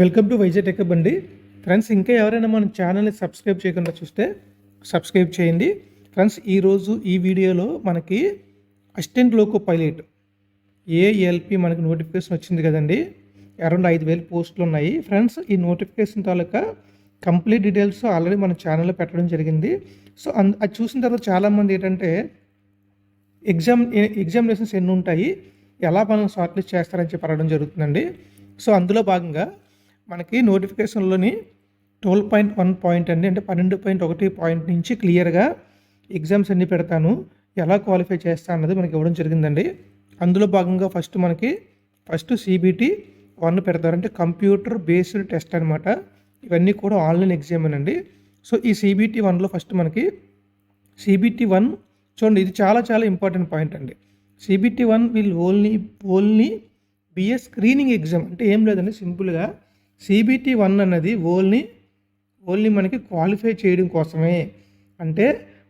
Welcome to Vizag tech అండి. Friends ఇంకా ఎవరైనా మన ఛానల్ని సబ్స్క్రైబ్ చేయకుండా చూస్తే సబ్స్క్రైబ్ చేయండి. ఫ్రెండ్స్ ఈరోజు ఈ వీడియోలో మనకి అసిస్టెంట్ లోకో పైలట్ ఏఎల్పి మనకి నోటిఫికేషన్ వచ్చింది కదండి. అరౌండ్ ఐదు వేలు పోస్టులు ఉన్నాయి. ఫ్రెండ్స్ ఈ నోటిఫికేషన్ తాలూకా కంప్లీట్ డీటెయిల్స్ ఆల్రెడీ మన ఛానల్లో పెట్టడం జరిగింది. సో అంద అది చూసిన తర్వాత చాలామంది ఏంటంటే ఎగ్జామ్ ఎగ్జామినేషన్స్ ఎన్ని ఉంటాయి ఎలా మనం షార్ట్ లిస్ట్ చేస్తారని చెప్పి అడగడం జరుగుతుందండి. సో అందులో భాగంగా మనకి నోటిఫికేషన్లోని ట్వెల్వ్ పాయింట్ వన్ పాయింట్ అండి అంటే పన్నెండు పాయింట్ ఒకటి పాయింట్ నుంచి క్లియర్గా ఎగ్జామ్స్ అన్ని పెడతాను. ఎలా క్వాలిఫై చేస్తా అన్నది మనకి ఇవ్వడం జరిగిందండి. అందులో భాగంగా ఫస్ట్ మనకి ఫస్ట్ సిబిటి వన్ పెడతారు. అంటే కంప్యూటర్ బేస్డ్ టెస్ట్ అనమాట ఇవన్నీ కూడా ఆన్లైన్ ఎగ్జామ్ అండి సో ఈ సిబిటి వన్లో ఫస్ట్ మనకి సిబిటి వన్ చూడండి ఇది చాలా చాలా ఇంపార్టెంట్ పాయింట్ అండి. CBT one will only only be a screening exam. అంటే ఏం లేదండి సింపుల్గా సిబిటి వన్ అన్నది ఓల్ని ఓల్ని మనకి క్వాలిఫై చేయడం కోసమే. అంటే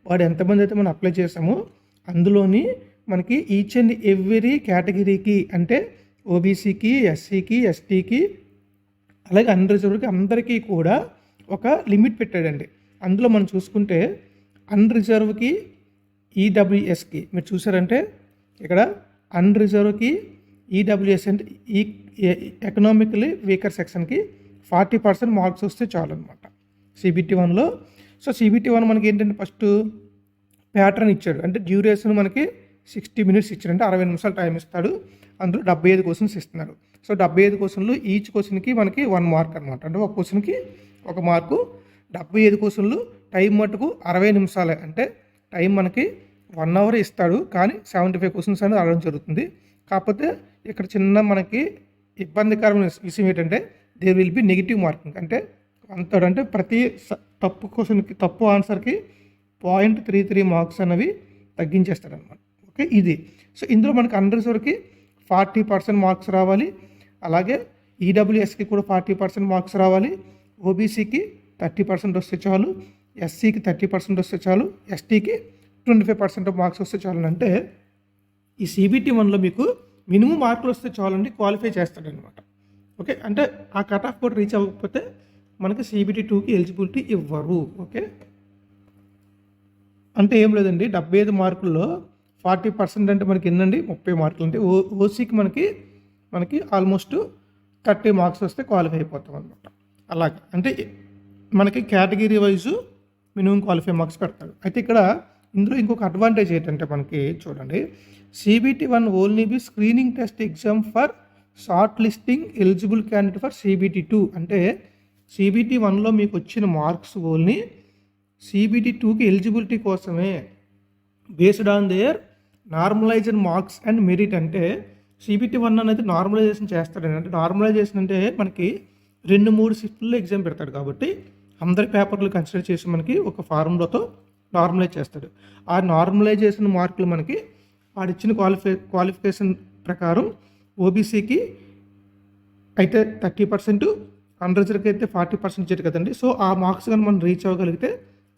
వాడు ఎంతమంది అయితే మనం అప్లై చేసామో అందులోని మనకి ఈచ్ అండ్ ఎవ్రీ కేటగిరీకి అంటే ఓబీసీకి ఎస్సీకి ఎస్టీకి అలాగే అన్రిజర్వ్డ్కి అందరికీ కూడా ఒక లిమిట్ పెట్టాడండి. అందులో మనం చూసుకుంటే అన్రిజర్వ్కి ఈడబ్ల్యూఎస్కి మీరు చూసారంటే ఇక్కడ అన్రిజర్వ్కి ఈడబ్ల్యూఎస్ అంటే ఈ ఎకనామికలీ వీకర్ సెక్షన్కి ఫార్టీ పర్సెంట్ మార్క్స్ వస్తే చాలు అనమాట సిబిటి వన్లో సో సిబిటి వన్ మనకి ఏంటంటే ఫస్ట్ ప్యాటర్న్ ఇచ్చాడు. అంటే డ్యూరేషన్ మనకి సిక్స్టీ మినిట్స్ ఇచ్చాడు. అంటే అరవై నిమిషాలు టైం ఇస్తాడు. అందులో డెబ్బై ఐదు క్వశ్చన్స్ ఇస్తున్నాడు. సో డెబ్బై ఐదు క్వశ్చన్లు ఈచ్ క్వశ్చన్కి మనకి వన్ మార్క్ అనమాట అంటే ఒక క్వశ్చన్కి ఒక మార్కు డెబ్బై ఐదు క్వశ్చన్లు టైం మటుకు అరవై నిమిషాలే. అంటే టైం మనకి వన్ అవర్ ఇస్తాడు. కానీ సెవెంటీ ఫైవ్ క్వశ్చన్స్ అనేది అడగడం జరుగుతుంది. కాకపోతే ఇక్కడ చిన్న మనకి ఇబ్బందికరమైన విషయం ఏంటంటే there will be negative marking అంటే వన్ అంటే ప్రతి స- తప్పు క్వశ్చన్కి తప్పు ఆన్సర్కి పాయింట్ త్రీ త్రీ మార్క్స్ అనేవి తగ్గించేస్తాడనమాట ఓకే ఇది. సో ఇందులో మనకి అండర్స్ వరకు ఫార్టీ పర్సెంట్ మార్క్స్ రావాలి. అలాగే ఈడబ్ల్యూఎస్కి కూడా ఫార్టీ పర్సెంట్ మార్క్స్ రావాలి. ఓబీసీకి థర్టీ పర్సెంట్ వస్తే చాలు. ఎస్సీకి థర్టీ పర్సెంట్ వస్తే చాలు. ఎస్టీకి ట్వంటీ ఫైవ్ పర్సెంట్ మార్క్స్ వస్తే చాలు. అంటే ఈ సిబిటి వన్లో మీకు మినిమం మార్కులు వస్తే చాలండి క్వాలిఫై చేస్తాడనమాట. ఓకే? అంటే ఆ కట్ ఆఫ్ కూడా రీచ్ అవ్వకపోతే మనకి సిబిటీ టూకి ఎలిజిబిలిటీ ఇవ్వరు. ఓకే? అంటే ఏం లేదండి. డెబ్బై ఐదు మార్కుల్లో ఫార్టీ పర్సెంట్ అంటే మనకి ఎన్నండి? ముప్పై మార్కులు. అంటే ఓ ఓసీకి మనకి మనకి ఆల్మోస్ట్ థర్టీ మార్క్స్ వస్తే క్వాలిఫై అయిపోతాం అనమాట అలాగే. అంటే మనకి category wise minimum qualify marks పెడతాడు. అయితే ఇక్కడ ఇందులో ఇంకొక అడ్వాంటేజ్ ఏంటంటే మనకి చూడండి CBT one only be screening test exam for shortlisting eligible candidate for CBT two అంటే సిబిటి వన్లో మీకు వచ్చిన మార్క్స్ ఓన్లీ సిబిటి టూకి ఎలిజిబిలిటీ కోసమే based on their normalized marks and merit అంటే సిబిటి వన్ అనేది నార్మలైజేషన్ చేస్తాడండి. అంటే నార్మలైజేషన్ అంటే మనకి రెండు మూడు షిఫ్ట్లో ఎగ్జామ్ పెడతాడు కాబట్టి అందరి పేపర్లు కన్సిడర్ చేసి మనకి ఒక ఫార్ములాతో నార్మలైజ్ చేస్తాడు. ఆ నార్మలైజేషన్ మార్కులు మనకి వాడిచ్చిన క్వాలిఫై క్వాలిఫికేషన్ ప్రకారం ఓబీసీకి అయితే థర్టీ పర్సెంట్ అండర్జర్కి అయితే ఫార్టీ పర్సెంట్ ఇచ్చారు కదండి. సో ఆ మార్క్స్ కానీ మనం రీచ్ అవ్వగలిగితే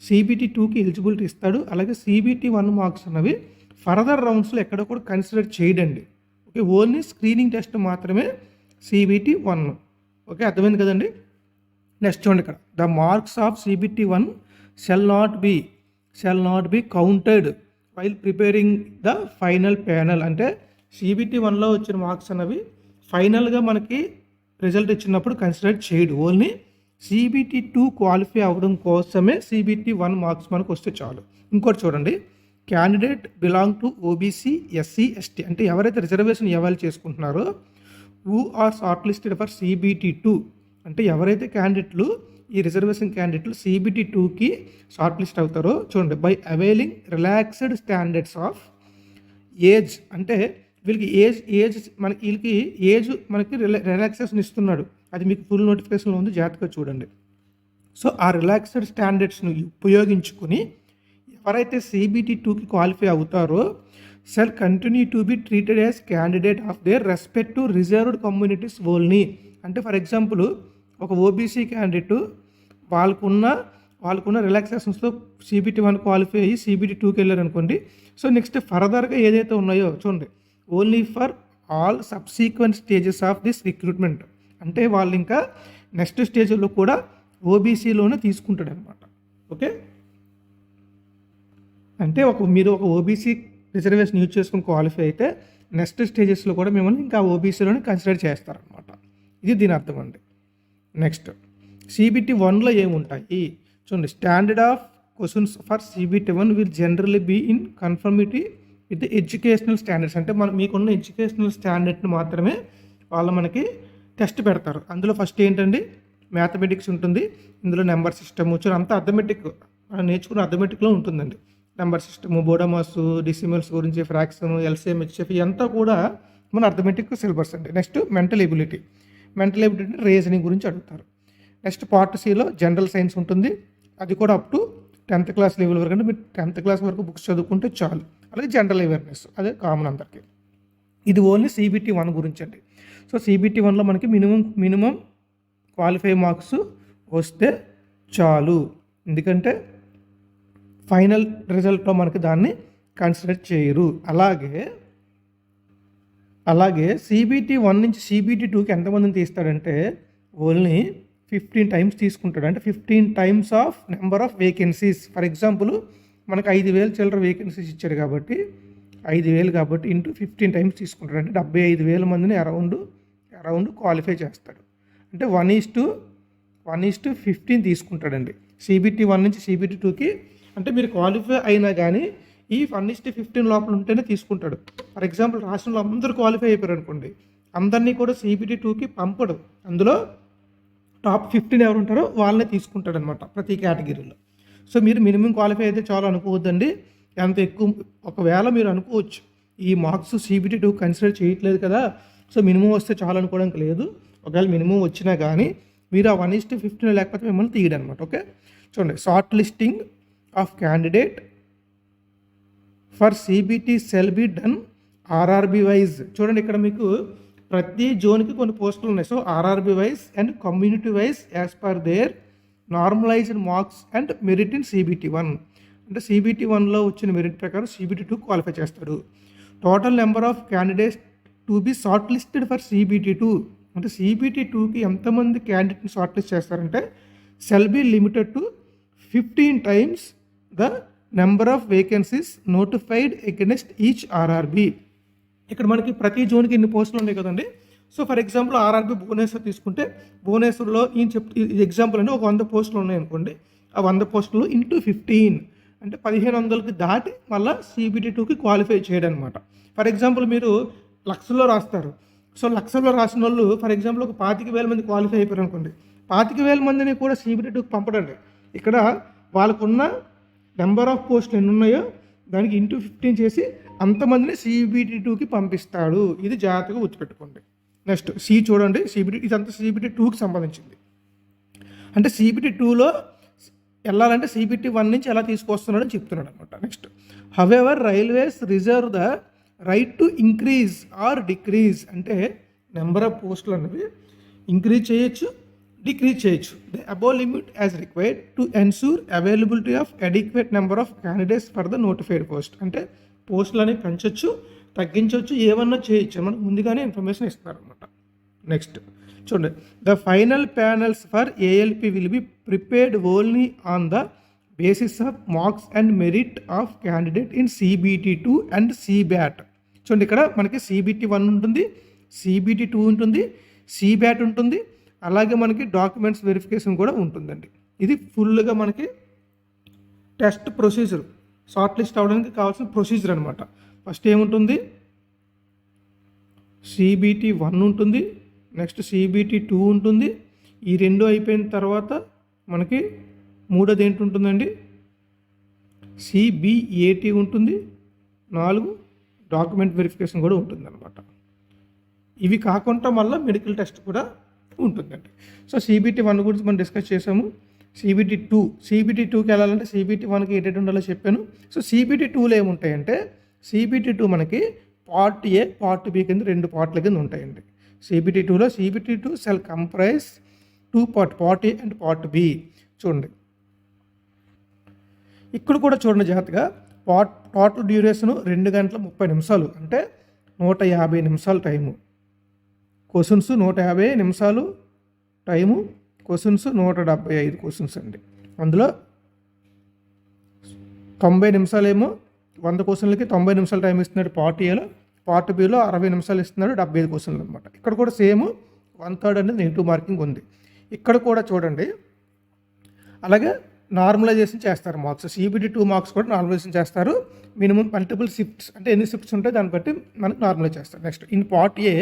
సీబీటీ టూకి ఎలిజిబిలిటీ ఇస్తాడు. అలాగే సీబీటీ వన్ మార్క్స్ అన్నవి ఫర్దర్ రౌండ్స్లో ఎక్కడ కూడా కన్సిడర్ చేయడండి. ఓకే ఓన్లీ స్క్రీనింగ్ టెస్ట్ మాత్రమే సీబీటీ వన్. ఓకే అర్థమైంది కదండి? నెక్స్ట్ చూడండి ఇక్కడ. The marks of CBT one shall not be shall not be counted while preparing the final panel అంటే సిబిటి వన్లో వచ్చిన మార్క్స్ అనేవి ఫైనల్గా మనకి రిజల్ట్ ఇచ్చినప్పుడు కన్సిడర్ చేయడు. ఓన్లీ సిబిటి టూ క్వాలిఫై అవ్వడం కోసమే సిబిటి వన్ మార్క్స్ మనకు వస్తే చాలు. ఇంకోటి చూడండి. Candidate belong to OBC SC ST అంటే ఎవరైతే రిజర్వేషన్ ఇవ్వాలి చేసుకుంటున్నారో who are short listed for CBT two అంటే ఎవరైతే క్యాండిడేట్లు ఈ రిజర్వేషన్ క్యాండిడేట్లు సిబిటి టూకి షార్ట్ లిస్ట్ అవుతారో చూడండి. By availing relaxed standards of age అంటే వీళ్ళకి ఏజ్ ఏజ్ మనకి వీళ్ళకి ఏజ్ మనకి రిలా రిలాక్సేషన్ ఇస్తున్నాడు. అది మీకు ఫుల్ నోటిఫికేషన్లో ఉంది జాగ్రత్తగా చూడండి. సో ఆ రిలాక్స్డ్ స్టాండర్డ్స్ను ఉపయోగించుకుని ఎవరైతే సిబిటి టూకి క్వాలిఫై అవుతారో shall continue to be treated as candidate of their respect to reserved communities only అంటే ఫర్ ఎగ్జాంపుల్ ఒక ఓబీసీ క్యాండిడేట్ వాళ్ళకున్న వాళ్ళకున్న రిలాక్సేషన్స్లో సిబిటి వన్ క్వాలిఫై అయ్యి సిబిటి టూకి వెళ్ళారు అనుకోండి. సో నెక్స్ట్ ఫర్దర్గా ఏదైతే ఉన్నాయో చూడండి. Only for all subsequent stages of this recruitment అంటే వాళ్ళు ఇంకా నెక్స్ట్ స్టేజ్లో కూడా ఓబీసీలోనే తీసుకుంటాడు అనమాట ఓకే? అంటే ఒక మీరు ఒక ఓబీసీ రిజర్వేషన్ యూజ్ చేసుకుని క్వాలిఫై అయితే నెక్స్ట్ స్టేజెస్లో కూడా మిమ్మల్ని ఇంకా ఓబీసీలోనే కన్సిడర్ చేస్తారనమాట ఇది దీని అర్థం అండి. నెక్స్ట్ సిబిటి వన్లో ఏముంటాయి? చూడండి standard of questions for CBT one will generally be in conformity with educational standards అంటే మనం మీకున్న ఎడ్యుకేషనల్ స్టాండర్డ్ని మాత్రమే వాళ్ళు మనకి టెస్ట్ పెడతారు. అందులో ఫస్ట్ ఏంటండి? మ్యాథమెటిక్స్ ఉంటుంది. ఇందులో నెంబర్ సిస్టమ్ చూడండి అంతా అథమెటిక్ మనం నేర్చుకున్న అథమెటిక్లో ఉంటుందండి. నెంబర్ సిస్టమ్ బోడమాస్ డిసిమల్స్ గురించి ఫ్రాక్షన్ ఎల్సిఎం హెచ్ఎఫ్ ఇదంతా కూడా మన అర్థమెటిక్ సిలబస్ అండి. Next mental ability mental ability reasoning గురించి అడుగుతారు. నెక్స్ట్ పార్ట్ సిలో జనరల్ సైన్స్ ఉంటుంది. అది కూడా up to tenth class level వరకు అంటే మీరు టెన్త్ క్లాస్ వరకు బుక్స్ చదువుకుంటే చాలు. అలాగే జనరల్ అవేర్నెస్ అదే కామన్ అందరికీ. ఇది ఓన్లీ సీబీటీ వన్ గురించి అండి. సో సీబీటీ వన్లో మనకి మినిమం మినిమం క్వాలిఫై మార్క్స్ వస్తే చాలు. ఎందుకంటే ఫైనల్ రిజల్ట్లో మనకి దాన్ని కన్సిడర్ చేయరు. అలాగే అలాగే సిబిటి వన్ నుంచి సిబిటి టూకి ఎంతమందిని తీస్తాడంటే ఓన్లీ ఫిఫ్టీన్ టైమ్స్ తీసుకుంటాడు. అంటే fifteen times of number of vacancies for example మనకు ఐదు వేలు చిల్లర వేకెన్సీస్ ఇచ్చాడు కాబట్టి ఐదు వేలు కాబట్టి ఇంటూ ఫిఫ్టీన్ టైమ్స్ తీసుకుంటాడు. అంటే డెబ్బై ఐదు వేల మందిని అరౌండ్ అరౌండ్ క్వాలిఫై చేస్తాడు. అంటే one is to one is to fifteen తీసుకుంటాడండి. CBT one నుంచి సిబిటి టూకి అంటే మీరు క్వాలిఫై అయినా కానీ ఈ వన్ ఇస్టీ ఫిఫ్టీన్ లోపల ఉంటేనే తీసుకుంటాడు. ఫర్ ఎగ్జాంపుల్ రాష్ట్రంలో అందరూ క్వాలిఫై అయిపోయారు అనుకోండి. అందరినీ కూడా సిబిటి టూకి పంపడు. అందులో టాప్ ఫిఫ్టీన్ ఎవరు ఉంటారో వాళ్ళనే తీసుకుంటాడు అనమాట ప్రతి కేటగిరీలో. సో మీరు మినిమం క్వాలిఫై అయితే చాలా అనుకోవద్దండి. ఎంత ఎక్కువ ఒకవేళ మీరు అనుకోవచ్చు ఈ మార్క్స్ సిబిటి టూ కన్సిడర్ చేయట్లేదు కదా సో మినిమం వస్తే చాలా అనుకోవడానికి లేదు. ఒకవేళ మినిమం వచ్చినా కానీ మీరు ఆ వన్ ఇస్ట్ ఫిఫ్టీన్ లేకపోతే మిమ్మల్ని తీయడం అనమాట ఓకే? చూడండి short listing of candidate for CBT shall be done RRB wise చూడండి ఇక్కడ మీకు ప్రతి జోన్కి కొన్ని పోస్టులు ఉన్నాయి. So RRB wise and community wise as per their normalised marks and merit in CBT one అంటే సిబిటి వన్లో వచ్చిన మెరిట్ ప్రకారం సిబిటి టూ క్వాలిఫై చేస్తాడు. Total number of candidates to be short listed for CBT two అంటే CBT టూకి ఎంతమంది క్యాండిడేట్ని short list చేస్తారంటే shall be limited to fifteen times the number of vacancies notified against each RRB ఇక్కడ మనకి ప్రతి జోన్కి ఇన్ని పోస్టులు ఉన్నాయి కదండి. So for example RRB Bhubaneswar తీసుకుంటే భువనేశ్వర్లో ఈయన చెప్ ఎగ్జాంపుల్ అంటే ఒక వంద పోస్టులు ఉన్నాయి అనుకోండి ఆ వంద పోస్టులు ఇంటూ ఫిఫ్టీన్ అంటే పదిహేను వందలకి దాటి మళ్ళీ సిబిటీ టూకి క్వాలిఫై చేయడం అనమాట ఫర్ ఎగ్జాంపుల్ మీరు లక్షల్లో రాస్తారు. సో లక్షల్లో రాసిన వాళ్ళు ఫర్ ఎగ్జాంపుల్ ఒక పాతిక వేల మంది క్వాలిఫై అయిపోయారు అనుకోండి పాతిక వేల మందిని కూడా సిబిటీ టూకి పంపడండి. ఇక్కడ వాళ్ళకున్న నెంబర్ ఆఫ్ పోస్టులు ఎన్ని ఉన్నాయో దానికి ఇంటూ ఫిఫ్టీన్ చేసి అంతమందిని సిబిటి టూకి పంపిస్తాడు. ఇది జాగ్రత్తగా గుర్తుపెట్టుకోండి. నెక్స్ట్ సి చూడండి. సిబిటి ఇదంతా సిబిటి టూకి సంబంధించింది. అంటే సిబిటి టూలో వెళ్ళాలంటే సిబిటి వన్ నుంచి ఎలా తీసుకొస్తున్నాడని చెప్తున్నాడు అనమాట next however railways reserve the right to increase or decrease అంటే నెంబర్ ఆఫ్ పోస్టులు అనేవి ఇంక్రీజ్ చేయొచ్చు డిక్రీజ్ చేయొచ్చు. The above limit as required to ensure availability of adequate number of candidates for the notified post అంటే పోస్టులు అనేవి పెంచవచ్చు తగ్గించవచ్చు ఏమన్నా చేయొచ్చు మనకు ముందుగానే ఇన్ఫర్మేషన్ ఇస్తారనమాట నెక్స్ట్ చూడండి. The final panels for ALP will be prepared only on the basis of marks and merit of candidate in CBT two and CBAT చూడండి ఇక్కడ మనకి సిబిటి వన్ ఉంటుంది సిబిటి టూ ఉంటుంది సిబ్యాట్ ఉంటుంది అలాగే మనకి డాక్యుమెంట్స్ వెరిఫికేషన్ కూడా ఉంటుందండి. ఇది ఫుల్గా మనకి టెస్ట్ ప్రొసీజర్ షార్ట్ లిస్ట్ అవడానికి కావాల్సిన ప్రొసీజర్ అనమాట ఫస్ట్ ఏముంటుంది? సిబిటీ వన్ ఉంటుంది నెక్స్ట్ సిబిటీ టూ ఉంటుంది. ఈ రెండు అయిపోయిన తర్వాత మనకి మూడోది ఏంటి ఉంటుందండి సిబిఏటీ ఉంటుంది నాలుగు డాక్యుమెంట్ వెరిఫికేషన్ కూడా ఉంటుంది అనమాట ఇవి కాకుండా మళ్ళీ మెడికల్ టెస్ట్ కూడా ఉంటుందండి. సో సిబిటి వన్ గురించి మనం డిస్కస్ చేసాము సిబిటి టూ సిబిటి టూకి వెళ్ళాలంటే సిబిటి వన్కి ఎటు ఉండాలో చెప్పాను. సో సిబిటి టూలో ఏముంటాయంటే సిబిటి టూ మనకి పార్ట్ ఏ పార్ట్ బి కింద రెండు పార్ట్ల కింద ఉంటాయండి. సిబిటి టూలో CBT two shall comprise two part part A and part B చూడండి. ఇక్కడ కూడా చూడండి జాగ్రత్తగా. పాట్ టోటల్ డ్యూరేషను రెండు గంటల ముప్పై నిమిషాలు. అంటే నూట యాభై నిమిషాలు టైము. క్వశ్చన్స్ నూట యాభై నిమిషాలు టైము. క్వశ్చన్స్ నూట డెబ్బై ఐదు క్వశ్చన్స్ అండి. అందులో తొంభై నిమిషాలేమో వంద క్వశ్చన్లకి తొంభై నిమిషాలు టైం ఇస్తున్నాడు పార్ట్ ఏలో పార్ట్ బిలో అరవై నిమిషాలు ఇస్తున్నాడు డెబ్బై ఐదు క్వశ్చన్లు అనమాట ఇక్కడ కూడా సేమ్ వన్ థర్డ్ అనేది నెగిటివ్ మార్కింగ్ ఉంది. ఇక్కడ కూడా చూడండి. అలాగే నార్మలైజేషన్ చేస్తారు మార్క్స్. సిబిటి టూ మార్క్స్ కూడా నార్మలైజేషన్ చేస్తారు. మినిమం మల్టిపుల్ షిఫ్ట్స్ అంటే ఎన్ని షిఫ్ట్స్ ఉంటాయి దాన్ని బట్టి మనకు నార్మలైజ్ చేస్తారు. Next in part A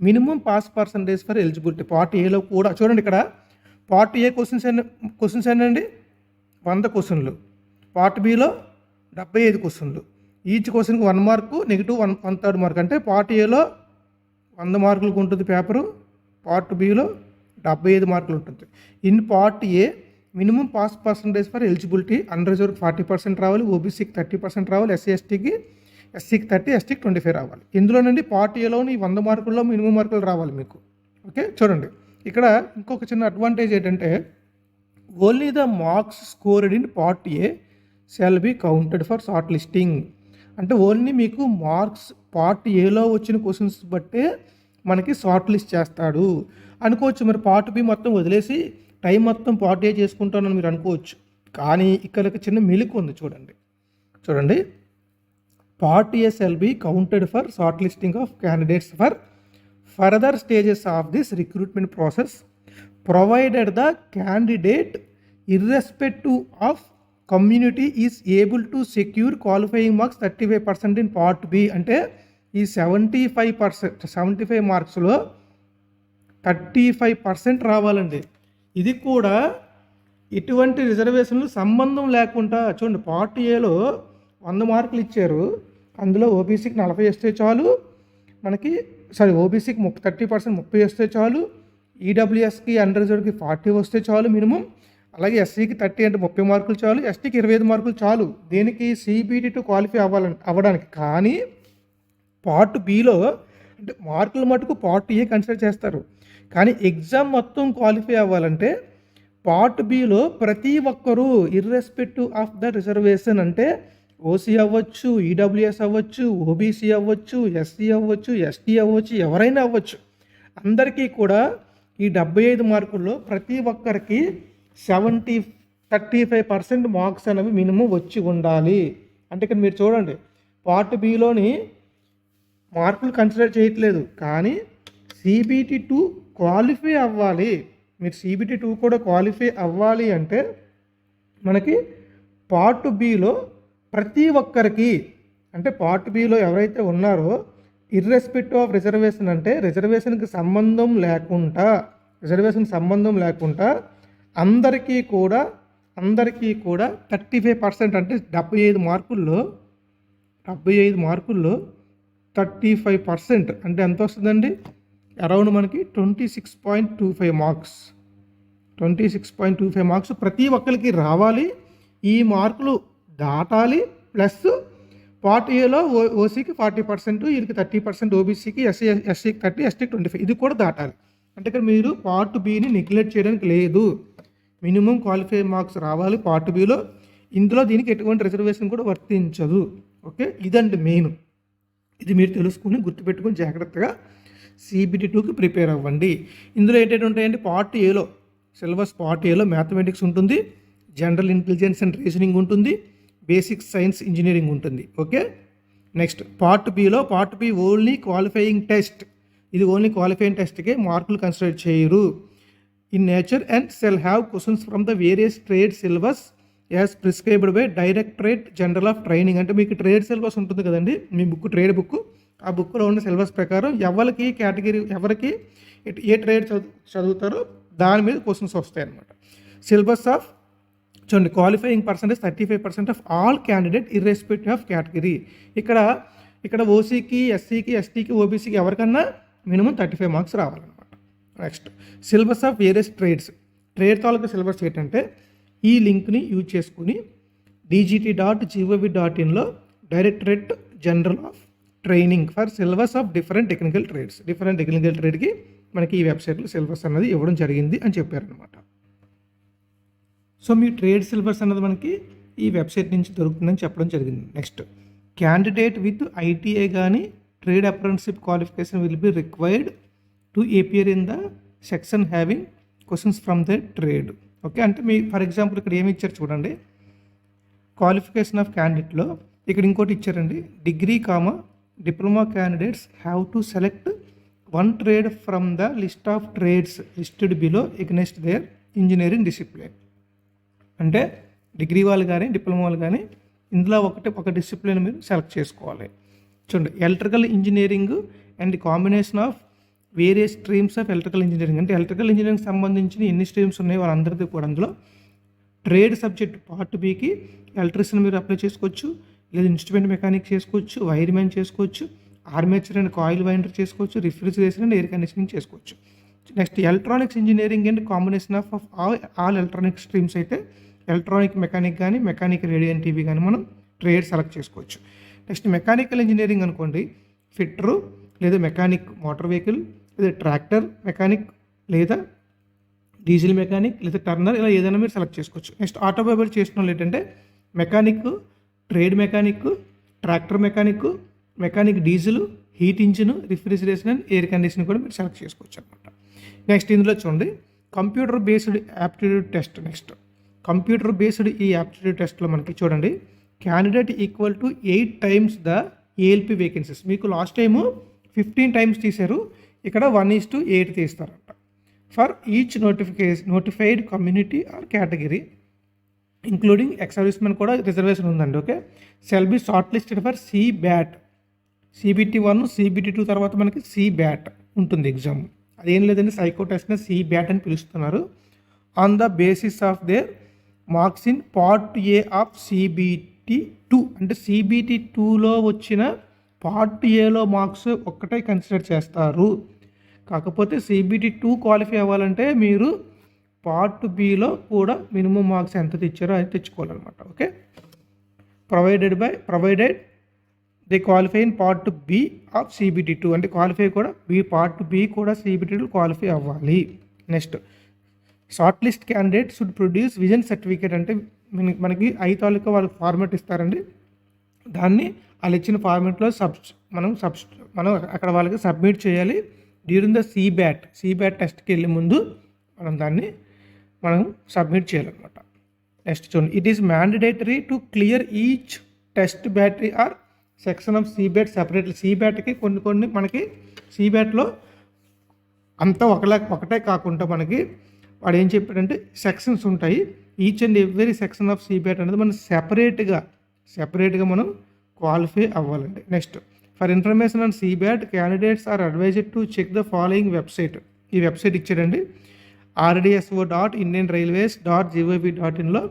minimum pass percentage for eligibility. Part ఏలో కూడా చూడండి ఇక్కడ పార్ట్ ఏ క్వశ్చన్స్ ఎన్ని క్వశ్చన్స్ ఏంటండి వంద క్వశ్చన్లు పార్ట్ బిలో డెబ్బై ఐదు క్వశ్చన్లు ఈచ్ క్వశ్చన్కి one mark negative one one third mark అంటే పార్ట్ ఏలో వంద మార్కులకు ఉంటుంది పేపరు పార్ట్ బిలో డెబ్బై ఐదు మార్కులు ఉంటుంది. In part A minimum pass percentage for eligibility unreserved forty percent రావాలి ఓబీసీకి థర్టీ పర్సెంట్ రావాలి ఎస్సీ ఎస్టీకి ఎస్సీకి థర్టీ ఎస్టీకి ట్వంటీ ఫైవ్ రావాలి. ఇందులో నుండి పార్ట్ ఏలోని ఈ వంద మార్కుల్లో మినిమం మార్కులు రావాలి మీకు. ఓకే? చూడండి. ఇక్కడ ఇంకొక చిన్న అడ్వాంటేజ్ ఏంటంటే only the marks scored in part A shall be counted for short listing అంటే ఓన్లీ మీకు మార్క్స్ పార్ట్ ఏలో వచ్చిన క్వశ్చన్స్ బట్టే మనకి షార్ట్ లిస్ట్ చేస్తాడు. అనుకోవచ్చు మరి పార్ట్ బి మొత్తం వదిలేసి టైం మొత్తం పార్ట్ ఏ చేసుకుంటానని మీరు అనుకోవచ్చు. కానీ ఇక్కడ ఒక చిన్న మెలుకు ఉంది చూడండి. చూడండి. Part A shall be counted for short listing of candidates for further stages of this recruitment process provided the candidate irrespective of community is able to secure qualifying marks thirty five percent in part B అంటే ఈ seventy five percent seventy five మార్క్స్లో thirty five percent రావాలండి. ఇది కూడా ఇటువంటి రిజర్వేషన్లు సంబంధం లేకుండా చూడండి పార్ట్ ఏలో వంద మార్కులు ఇచ్చారు. అందులో ఓబీసీకి నలభై వస్తే చాలు. మనకి సారీ ఓబీసీకి ముప్పై థర్టీ పర్సెంట్ ముప్పై వస్తే చాలు. ఈడబ్ల్యూఎస్కి అండర్ రిజర్వ్కి ఫార్టీ వస్తే చాలు మినిమం. అలాగే ఎస్సీకి థర్టీ అంటే ముప్పై మార్కులు చాలు. ఎస్టీకి ఇరవై ఐదు మార్కులు చాలు. దేనికి సిబిటి టు క్వాలిఫై అవ్వాలని అవ్వడానికి. కానీ పార్ట్ బిలో అంటే మార్కులు మటుకు పార్ట్ ఏ కన్సిడర్ చేస్తారు. కానీ ఎగ్జామ్ మొత్తం క్వాలిఫై అవ్వాలంటే పార్ట్ బిలో ప్రతి ఒక్కరూ ఇర్రెస్పెక్టివ్ ఆఫ్ ద రిజర్వేషన్ అంటే ఓసీ అవ్వచ్చు ఈడబ్ల్యూఎస్ అవ్వచ్చు ఓబీసీ అవ్వచ్చు ఎస్సీ అవ్వచ్చు ఎస్టీ అవ్వచ్చు ఎవరైనా అవ్వచ్చు. అందరికీ కూడా ఈ డెబ్బై ఐదు మార్కుల్లో ప్రతి ఒక్కరికి seventy thirty five percent marks అనేవి మినిమం వచ్చి ఉండాలి. అంటే ఇక్కడ మీరు చూడండి పార్ట్ బిలోని మార్కులు కన్సిడర్ చేయట్లేదు. కానీ సిబిటి టూ క్వాలిఫై అవ్వాలి. మీరు సిబిటి టూ కూడా క్వాలిఫై అవ్వాలి అంటే మనకి పార్ట్ బిలో ప్రతి ఒక్కరికి అంటే పార్ట్ బిలో ఎవరైతే ఉన్నారో ఇర్రెస్పెక్ట్ ఆఫ్ రిజర్వేషన్ అంటే రిజర్వేషన్కి సంబంధం లేకుండా రిజర్వేషన్ సంబంధం లేకుండా అందరికీ కూడా అందరికీ కూడా థర్టీ ఫైవ్ పర్సెంట్ అంటే డెబ్బై ఐదు మార్కుల్లో డెబ్బై ఐదు మార్కుల్లో థర్టీ ఫైవ్ పర్సెంట్ అంటే ఎంత వస్తుందండి? అరౌండ్ మనకి twenty six point two five marks twenty six point two five marks ప్రతి ఒక్కరికి రావాలి. ఈ మార్కులు దాటాలి. ప్లస్ పార్ట్ ఏలో ఓ ఓసీకి ఫార్టీ పర్సెంట్ వీరికి థర్టీ పర్సెంట్ ఓబీసీకి ఎస్సీ ఎస్సీకి థర్టీ ఎస్టీకి ట్వంటీ ఫైవ్. ఇది కూడా దాటాలి. అంటే ఇక్కడ మీరు పార్ట్ బీని నెగ్లెక్ట్ చేయడానికి లేదు. మినిమం క్వాలిఫై మార్క్స్ రావాలి పార్ట్ బీలో ఇందులో దీనికి ఎటువంటి రిజర్వేషన్ కూడా వర్తించదు. ఓకే? ఇదండి మెయిన్ ఇది మీరు తెలుసుకుని గుర్తుపెట్టుకుని జాగ్రత్తగా సిబిటి టూకి ప్రిపేర్ అవ్వండి. ఇందులో ఏంటంటే ఉంటాయంటే పార్ట్ ఏలో సిలబస్ పార్ట్ ఏలో మ్యాథమెటిక్స్ ఉంటుంది. జనరల్ ఇంటెలిజెన్స్ అండ్ రీజనింగ్ ఉంటుంది. బేసిక్ సైన్స్ ఇంజనీరింగ్ ఉంటుంది. Okay? Next part below part B only qualifying test. ఇది ఓన్లీ క్వాలిఫైయింగ్ టెస్ట్కే మార్కులు కన్సిడర్ చేయరు. In nature and shall have questions from the various trade syllabus as prescribed by directorate general of training. అంటే మీకు trade syllabus ఉంటుంది కదండి మీ book trade book. ఆ బుక్లో ఉన్న సిలబస్ ప్రకారం ఎవరికి కేటగిరీ ఎవరికి ఏ ట్రేడ్ చదువు చదువుతారో దాని మీద క్వశ్చన్స్ వస్తాయి అన్నమాట సిలబస్ ఆఫ్ చూడండి qualifying percentage thirty five percent of all candidate irrespective of category ఇక్కడ ఇక్కడ ఓసీకి ఎస్సీకి ఎస్టీకి ఓబీసీకి ఎవరికన్నా మినిమం థర్టీ ఫైవ్ మార్క్స్ రావాలన్నమాట. Next syllabus of various trades trade taluka syllabus ఏంటంటే ఈ లింక్ని యూజ్ చేసుకుని DGT dot gov dot ఇన్లో directorate general of training for syllabus of different technical trades different technical ట్రేడ్కి మనకి ఈ వెబ్సైట్లో సిలబస్ అన్నది ఇవ్వడం జరిగింది అని చెప్పారనమాట సో మీ ట్రేడ్ సిలబస్ అన్నది మనకి ఈ వెబ్సైట్ నుంచి దొరుకుతుందని చెప్పడం జరిగింది. నెక్స్ట్ క్యాండిడేట్ విత్ ఐటీఐ కానీ trade apprenticeship qualification will be required to appear in the section having questions from the trade. Okay అంటే మీ ఫర్ ఎగ్జాంపుల్ ఇక్కడ ఏమి ఇచ్చారు చూడండి. క్వాలిఫికేషన్ ఆఫ్ క్యాండిడేట్లో ఇక్కడ ఇంకోటి ఇచ్చారండి. Degree comma diploma candidates have to select one trade from the list of trades listed below against their engineering discipline. అంటే డిగ్రీ వాళ్ళు కానీ డిప్లొమా వాళ్ళు కానీ ఇందులో ఒకటి ఒక డిసిప్లిన్ మీరు సెలెక్ట్ చేసుకోవాలి. చూడండి electrical engineering and combination of various streams of electrical engineering. అంటే ఎలక్ట్రికల్ ఇంజనీరింగ్ సంబంధించిన ఎన్ని స్ట్రీమ్స్ ఉన్నాయి వాళ్ళందరిది కూడా అందులో ట్రేడ్ సబ్జెక్ట్ పార్ట్ బీకి ఎలక్ట్రిషియన్ మీరు అప్లై చేసుకోవచ్చు లేదా ఇన్స్ట్రుమెంట్ మెకానిక్ చేసుకోవచ్చు వైర్ మ్యాన్ చేసుకోవచ్చు ఆర్మేచర్ అండ్ కాయిల్ వైండర్ చేసుకోవచ్చు రిఫ్రిజిరేషన్ అండ్ ఎయిర్ కండిషనింగ్ చేసుకోవచ్చు. Next electronics engineering and combination of of all electronic streams అయితే ఎలక్ట్రానిక్ మెకానిక్ కానీ మెకానిక్ రేడియో టీవీ కానీ మనం ట్రేడ్ సెలెక్ట్ చేసుకోవచ్చు. నెక్స్ట్ మెకానికల్ ఇంజనీరింగ్ అనుకోండి. ఫిట్టరు లేదా మెకానిక్ మోటార్ వెహికల్ లేదా ట్రాక్టర్ మెకానిక్ లేదా డీజిల్ మెకానిక్ లేదా టర్నర్ ఇలా ఏదైనా మీరు సెలెక్ట్ చేసుకోవచ్చు. నెక్స్ట్ ఆటోమొబైల్ చేసిన వాళ్ళు ఏంటంటే mechanic trade mechanic tractor mechanic mechanic diesel heat engine refrigeration and air condition కూడా మీరు సెలెక్ట్ చేసుకోవచ్చు అనమాట నెక్స్ట్ ఇందులో చూడండి. Computer based aptitude test next. Computer based ఈ యాప్టిట్యూడ్ టెస్ట్లో మనకి చూడండి. Candidate equal to eight times the ALP vacancies. మీకు లాస్ట్ టైము ఫిఫ్టీన్ టైమ్స్ తీశారు. ఇక్కడ one is to eight తీస్తారంట. For each notification notified community or category including ex కూడా reservation ఉందండి okay? Shall be short listed for CBAT. CBT one CBT two తర్వాత మనకి C bat ఉంటుంది exam. అదేం లేదండి psycho టెస్ట్ని C bat అని పిలుస్తున్నారు. On the basis of their marks in part A of CBT two. అంటే సిబిటి టూలో వచ్చిన పార్ట్ ఏలో మార్క్స్ ఒక్కటే కన్సిడర్ చేస్తారు. కాకపోతే సిబిటి టూ క్వాలిఫై అవ్వాలంటే మీరు పార్ట్ బిలో కూడా మినిమం మార్క్స్ ఎంత తెచ్చారో అది తెచ్చుకోవాలన్నమాట. Okay? Provided by provided the qualify in part B of CBT two. అంటే క్వాలిఫై కూడా బి పార్ట్ బి కూడా సిబిటి టూ క్వాలిఫై అవ్వాలి. Next short list candidate should produce vision certificate అంటే మనకి ఐ తాలూకా వాళ్ళకి ఫార్మాట్ ఇస్తారండి. దాన్ని వాళ్ళు ఇచ్చిన ఫార్మాట్లో సబ్ మనం సబ్ మనం అక్కడ వాళ్ళకి సబ్మిట్ చేయాలి. During the CBAT CBAT టెస్ట్కి వెళ్ళే ముందు మనం దాన్ని మనం సబ్మిట్ చేయాలన్నమాట. నెక్స్ట్ చూడండి. It is mandatory to clear each test battery or section of CBAT separately see బ్యాట్కి కొన్ని కొన్ని మనకి సీ బ్యాట్లో అంతా ఒకలా ఒకటే కాకుండా మనకి వాడు ఏం చెప్పాడంటే సెక్షన్స్ ఉంటాయి. Each and every section of CBAT అనేది మనం సెపరేట్గా సెపరేట్గా మనం క్వాలిఫై అవ్వాలండి. Next for information on CBAT candidates are advised to check the following website ఈ వెబ్సైట్ ఇచ్చాడండి. RDSO dot Indian railways dot GOB dot ఇన్లో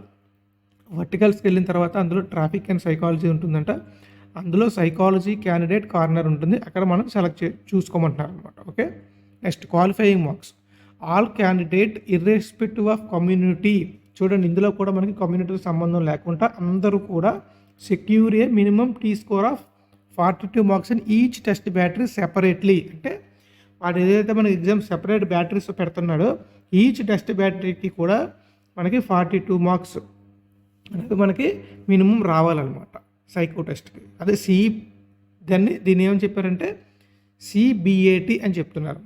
వర్టికల్స్కి వెళ్ళిన తర్వాత అందులో ట్రాఫిక్ అండ్ సైకాలజీ ఉంటుందంట. అందులో సైకాలజీ క్యాండిడేట్ కార్నర్ ఉంటుంది. అక్కడ మనం సెలెక్ట్ చే చూసుకోమంటున్నారు అనమాట okay next qualifying marks all candidate irrespective of community చూడండి ఇందులో కూడా మనకి కమ్యూనిటీకి సంబంధం లేకుండా అందరూ కూడా secure a minimum T score of forty two marks in each test battery separately అంటే వాడు ఏదైతే మనకి ఎగ్జామ్ సెపరేట్ బ్యాటరీస్ పెడుతున్నాడో ఈచ్ టెస్ట్ బ్యాటరీకి కూడా మనకి ఫార్టీ టూ మార్క్స్ అనేది మనకి మినిమం రావాలన్నమాట సైకో టెస్ట్కి అదే సి దాన్ని దీన్ని ఏమని చెప్పారంటే సిబిఏటి అని చెప్తున్నారు.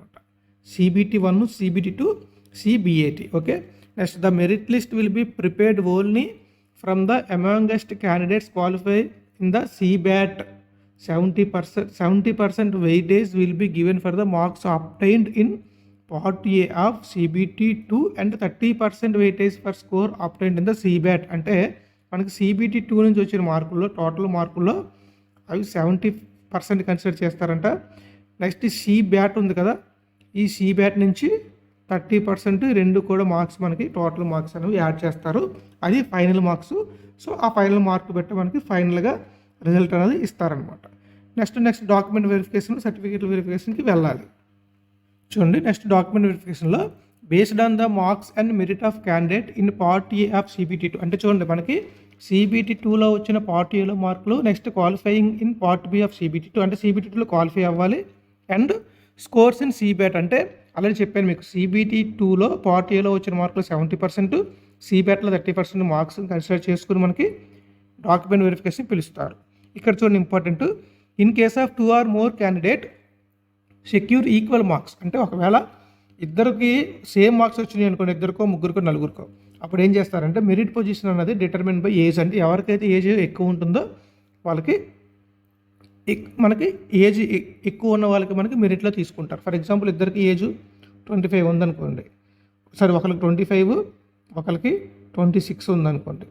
CBT one CBT two CBAT okay next the merit list will be prepared only from the amongst candidates qualify in the CBAT seventy percent seventy percent weightage will be given for the marks obtained in part A of CBT two and thirty percent weightage for score obtained in the CBAT అంటే మనకి CBT two నుంచి వచ్చిన మార్కుల్లో total మార్కుల్లో అవి seventy percent consider చేస్తారంట. Next CBAT ఉంది కదా ఈ సి బ్యాట్ నుంచి థర్టీ పర్సెంట్ రెండు కూడా మార్క్స్ మనకి టోటల్ మార్క్స్ అనేవి యాడ్ చేస్తారు. అది ఫైనల్ మార్క్స్. సో ఆ ఫైనల్ మార్క్ పెట్టి మనకి ఫైనల్గా రిజల్ట్ అనేది ఇస్తారనమాట next next document verification certificate వెరిఫికేషన్కి వెళ్ళాలి. చూడండి next document వెరిఫికేషన్లో based on the marks and merit of candidate in part A of CBT two అంటే చూడండి మనకి సిబిటీ టూలో వచ్చిన పార్ట్ ఏలో మార్కులు next qualifying in part B of CBT two అంటే సిబిటీ టూలో క్వాలిఫై అవ్వాలి. అండ్ స్కోర్స్ ఇన్ సీబ్యాట్ అంటే అలానే చెప్పాను మీకు సీబీటీ టూలో పార్ట్ ఏలో వచ్చిన మార్కులు సెవెంటీ పర్సెంట్ సీబ్యాట్లో థర్టీ పర్సెంట్ మార్క్స్ కన్సిడర్ చేసుకుని మనకి డాక్యుమెంట్ వెరిఫికేషన్ పిలుస్తారు. ఇక్కడ చూడండి important in case of two or more candidate secure equal marks అంటే ఒకవేళ ఇద్దరికి సేమ్ మార్క్స్ వచ్చినాయి అనుకోండి ఇద్దరికో ముగ్గురికో నలుగురికో అప్పుడు ఏం చేస్తారంటే మెరిట్ పొజిషన్ అన్నది డిటర్మిన్ బై ఏజ్ అంటే ఎవరికైతే ఏజ్ ఎక్కువ ఉంటుందో వాళ్ళకి మనకి ఏజ్ ఎక్కువ ఉన్న వాళ్ళకి మనకి మెరిట్లో తీసుకుంటారు. ఫర్ ఎగ్జాంపుల్ ఇద్దరికి ఏజ్ ట్వంటీ ఫైవ్ ఉందనుకోండి. సరే ఒకరికి ట్వంటీ ఫైవ్ ఒకరికి ట్వంటీ సిక్స్ ఉందనుకోండి.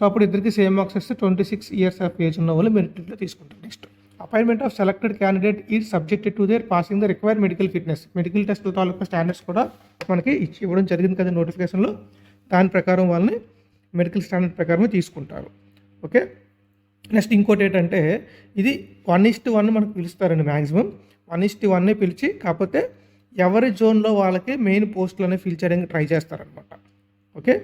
సో అప్పుడు ఇద్దరికి సేమ్ మార్క్స్ వస్తే twenty six years of age ఉన్న వాళ్ళు మెరిట్లో తీసుకుంటారు next. Appointment of selected candidate is subjected to there passing the require medical fitness. Medical test taluka standards కూడా మనకి ఇచ్చి ఇవ్వడం జరిగింది కదా నోటిఫికేషన్లో. దాని ప్రకారం వాళ్ళని మెడికల్ స్టాండర్డ్ ప్రకారమే తీసుకుంటారు. ఓకే? నెక్స్ట్ ఇంకోటి ఏంటంటే ఇది వన్ ఇస్ట్ వన్ మనకు పిలుస్తారండి మ్యాక్సిమం వన్ ఇస్ట్ వన్నే పిలిచి కాకపోతే ఎవరి జోన్లో వాళ్ళకి మెయిన్ పోస్టులు అనేవి ఫిల్ చేయడానికి ట్రై చేస్తారనమాట ఓకే?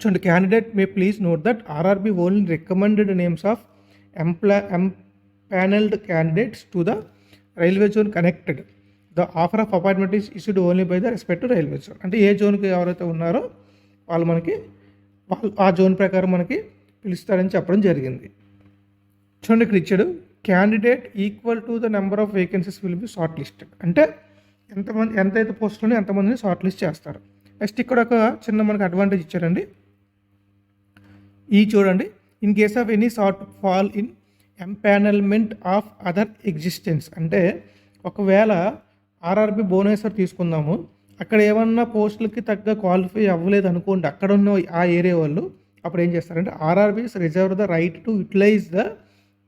చూడండి candidate may please note that RRB only recommended names of ఎంప్లా empanelled candidates to the railway zone connected the offer of appointment is issued only by the respect railway zone అంటే ఏ జోన్కి ఎవరైతే ఉన్నారో వాళ్ళు మనకి వాళ్ళు ఆ జోన్ ప్రకారం మనకి పిలుస్తారని చెప్పడం జరిగింది. చూడండి ఇక్కడ ఇచ్చాడు candidate equal to the number of vacancies will be short listed అంటే ఎంతమంది ఎంతైతే పోస్టులు ఎంతమందిని షార్ట్ లిస్ట్ చేస్తారు. నెక్స్ట్ ఇక్కడ ఒక చిన్న మనకి అడ్వాంటేజ్ ఇచ్చారండి ఈ చూడండి in case of any short fall in empanelment of other existence అంటే ఒకవేళ ఆర్ఆర్బి భువనేశ్వర్ తీసుకుందాము అక్కడ ఏమన్నా పోస్టులకి తగ్గ క్వాలిఫై అవ్వలేదు అనుకోండి అక్కడ ఉన్న ఆ ఏరియా వాళ్ళు అప్పుడు ఏం చేస్తారంటే RRBs reserve the right to utilize the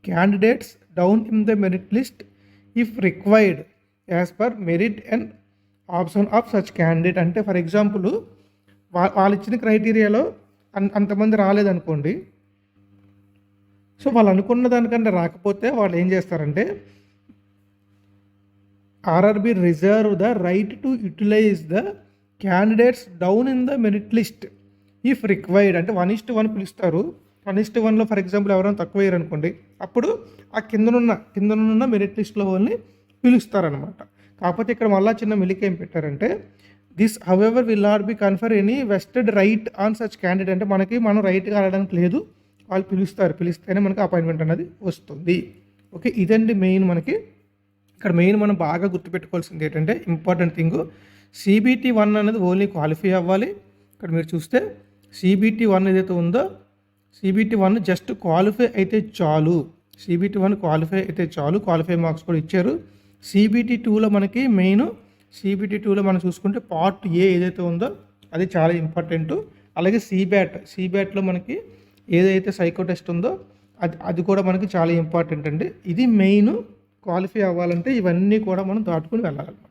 candidates down in the merit list if required as per merit and option of such candidate. అంటే ఫర్ ఎగ్జాంపుల్ వా- వాళ్ళు ఇచ్చిన క్రైటీరియాలో అన్- అంతమంది రాలేదనుకోండి. సో వాళ్ళు అనుకున్న దానికంటే రాకపోతే వాళ్ళు ఏం చేస్తారంటే RRB reserve the right to utilize the candidates down in the merit list. If required అంటే వన్ ఇస్ట్ వన్ పిలుస్తారు. వన్ ఇస్ట్ వన్లో ఫర్ ఎగ్జాంపుల్ ఎవరైనా తక్కువ అయ్యారు అనుకోండి అప్పుడు ఆ కిందనున్న కిందనున్న మెరిట్ లిస్ట్లో వాళ్ళని పిలుస్తారనమాట కాకపోతే ఇక్కడ మళ్ళా చిన్న మెలిక ఏం పెట్టారంటే this however will not be confer any vested right on such candidate అంటే మనకి మనం రైట్గా ఆడడానికి లేదు వాళ్ళు పిలుస్తారు. పిలిస్తేనే మనకి అపాయింట్మెంట్ అనేది వస్తుంది. ఓకే ఇదండి మెయిన్ మనకి. ఇక్కడ మెయిన్ మనం బాగా గుర్తుపెట్టుకోవాల్సింది ఏంటంటే ఇంపార్టెంట్ థింగ్ సిబిటి వన్ అనేది ఓన్లీ క్వాలిఫై అవ్వాలి. ఇక్కడ మీరు చూస్తే సిబిటి వన్ ఏదైతే ఉందో సిబిటి వన్ జస్ట్ క్వాలిఫై అయితే చాలు. సిబిటి వన్ క్వాలిఫై అయితే చాలు. క్వాలిఫై మార్క్స్ కూడా ఇచ్చారు. సిబిటి టూలో మనకి మెయిన్ సిబిటి టూలో మనం చూసుకుంటే పార్ట్ ఏ ఏదైతే ఉందో అది చాలా ఇంపార్టెంట్ అలాగే సిబ్యాట్ సిబ్యాట్లో మనకి ఏదైతే సైకో టెస్ట్ ఉందో అది అది కూడా మనకి చాలా ఇంపార్టెంట్ అండి. ఇది మెయిన్ క్వాలిఫై అవ్వాలంటే ఇవన్నీ కూడా మనం దాటుకుని వెళ్ళాలన్నమాట.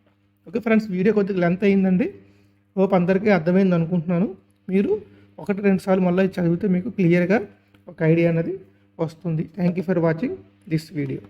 ఓకే ఫ్రెండ్స్ వీడియో కొద్దిగా లెంత్ అయిందండి. హోప్ అందరికీ అర్థమైంది అనుకుంటున్నాను. మీరు ఒకటి రెండు సార్లు మళ్ళీ చదివితే మీకు క్లియర్గా ఒక ఐడియా అనేది వస్తుంది. Thank you for watching this video